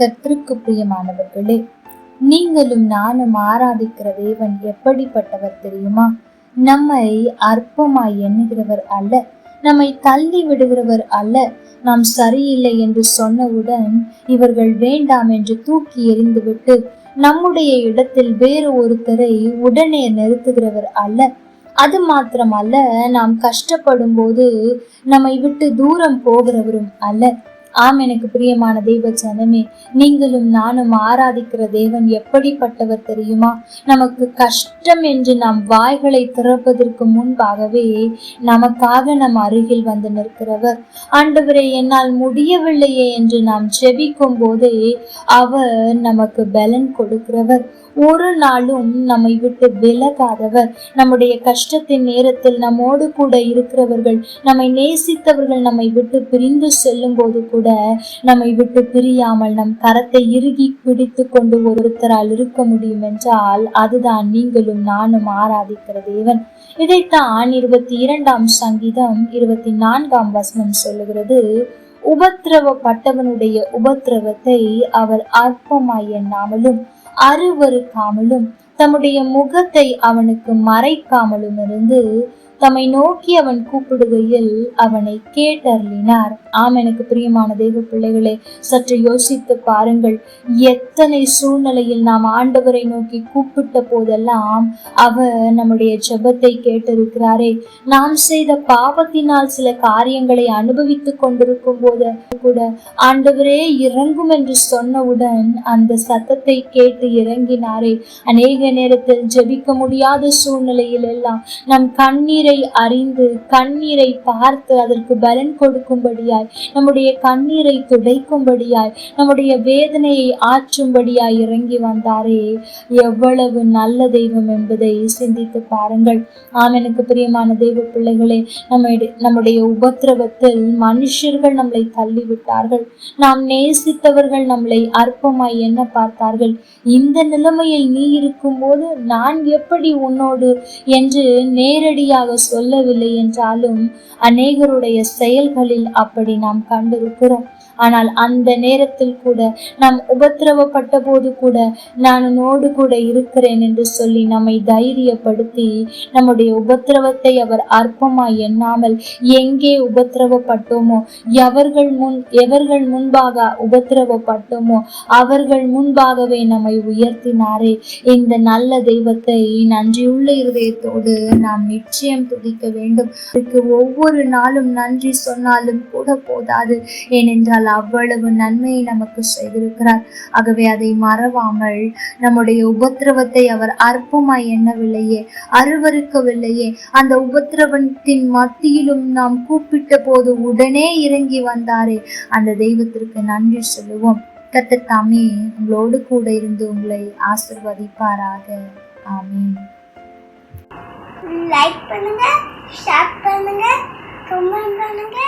கர்த்தருக்கு பிரியமானவர்களே நீங்களும் நானும் ஆராதிக்கிற தேவன் எப்படிப்பட்டவர் தெரியுமா? நம்மை அற்பமாய் எண்ணுகிறவர் அல்ல நம்மை தள்ளி விடுகிறவர் அல்ல. நாம் சரியில்லை என்று சொன்னவுடன் இவர்கள் வேண்டாம் என்று தூக்கி எறிந்துவிட்டு நம்முடைய இடத்தில் வேறு ஒருத்தரை உடனே நிறுத்துகிறவர் அல்ல. அது மாத்திரமல்ல நாம் கஷ்டப்படும் போது நம்மை விட்டு தூரம் போகிறவரும் அல்ல. ஆம் எனக்கு பிரியமான தெய்வ ஜனமே நீங்களும் நானும் ஆராதிக்கிற தேவன் எப்படிப்பட்டவர் தெரியுமா? நமக்கு கஷ்டம் என்று நாம் வாய்களை திறப்பதற்கு முன்பாகவே நமக்காக நம் அருகில் வந்து நிற்கிறவர். ஆண்டவரே என்னால் முடியவில்லையே என்று நாம் ஜெபிக்கும் போதே அவர் நமக்கு பலன் கொடுக்கிறவர். ஒரு நாளும் நம்மை விட்டு விலகாதவர். நம்முடைய கஷ்டத்தின் நேரத்தில் நம்மோடு கூட இருக்கிறவர்கள் நம்மை நேசித்தவர்கள் நம்மை விட்டு பிரிந்து செல்லும் போது கூட கூட நம்மை விட்டு பிரியாமல் நம் கரத்தை இறுகி பிடித்து கொண்டு ஒருத்தரால் இருக்க முடியும் என்றால் அதுதான் நீங்களும் நானும் ஆராதிக்கிற தேவன். இதைத்தான் இருபத்தி இரண்டாம் சங்கீதம் இருபத்தி நான்காம் வசனம் சொல்லுகிறது. உபத்திரவப்பட்டவனுடைய உபத்திரவத்தை அவர் அற்பமாய் எண்ணாமலும் அருவறுக்காமலும் தம்முடைய முகத்தை அவனுக்கு மறைக்காமலும் இருந்து தம்மை நோக்கி அவன் கூப்பிடுகையில் அவனை கேட்டருளினார். ஆம் எனக்கு பிரியமான தெய்வ பிள்ளைகளே சற்று யோசித்து பாருங்கள். எத்தனை சூழ்நிலையில் நாம் ஆண்டவரை நோக்கி கூப்பிட்ட போதெல்லாம் அவர் நம்முடைய ஜெபத்தை கேட்டிருக்கிறாரே. நாம் செய்த பாவத்தினால் சில காரியங்களை அனுபவித்துக் கொண்டிருக்கும் போது கூட ஆண்டவரே இறங்கும் என்று சொன்னவுடன் அந்த சத்தத்தை கேட்டு இறங்கினாரே. அநேக நேரத்தில் ஜெபிக்க முடியாத சூழ்நிலையில் எல்லாம் நம் கண்ணீரை அறிந்து கண்ணீரை பார்த்து அதற்கு பலன் கொடுக்கும்படியாய் நம்முடைய கண்ணீரை துடைக்கும்படியாய் நம்முடைய வேதனையை ஆற்றும்படியாய் இறங்கி வந்தாரே. எவ்வளவு நல்ல தெய்வம் என்பதை சிந்தித்து பாருங்கள். ஆம் எனக்கு பிரியமான தெய்வ பிள்ளைகளே நம்ம நம்முடைய உபத்திரவத்தில் மனுஷர்கள் நம்மளை தள்ளிவிட்டார்கள். நாம் நேசித்தவர்கள் நம்மளை அற்பமாய் என்ன பார்த்தார்கள். இந்த நிலைமையில் நீ இருக்கும்போது நான் எப்படி உன்னோடு என்று நேரடியாக சொல்லவில்லை என்றாலும் அநேகருடைய செயல்களில் அப்படி நாம் கண்டிருக்கிறோம். ஆனால் அந்த நேரத்தில் கூட நாம் உபத்திரவப்பட்ட போது கூட நான் உன்னோடு கூட இருக்கிறேன் என்று சொல்லி நம்மை தைரியப்படுத்தி நம்முடைய உபத்திரவத்தை அவர் அற்பமாய் எண்ணாமல் எங்கே உபத்திரவப்பட்டோமோ எவர்கள் முன் எவர்கள் முன்பாக உபத்திரவப்பட்டோமோ அவர்கள் முன்பாகவே நம்மை உயர்த்தினாரே. இந்த நல்ல தெய்வத்தை நன்றியுள்ள இருதயத்தோடு நாம் நிச்சயம் துதிக்க வேண்டும். ஒவ்வொரு நாளும் நன்றி சொன்னாலும் கூட போதாது. ஏனென்றால் அவ்வளவு நன்மையை நமக்கு செய்திருக்கிறார். ஆகவே அதை மறவாமல் நம்முடைய உபத்திரவத்தை அவர் அற்பமாய் எண்ணவில்லையே அருவருக்கவில்லையே. அந்த உபத்திரவத்தின் மத்தியிலும் நாம் கூப்பிட்ட போது உடனே இறங்கி வந்தாரே. அந்த தெய்வத்திற்கு நன்றி சொல்லுவோம். கர்த்தர் தாமே உங்களோடு கூட இருந்து உங்களை ஆசிர்வதிப்பாராக. ஆமீன். லைக் பண்ணுங்க ஷேர் பண்ணுங்க கமெண்ட் பண்ணுங்க.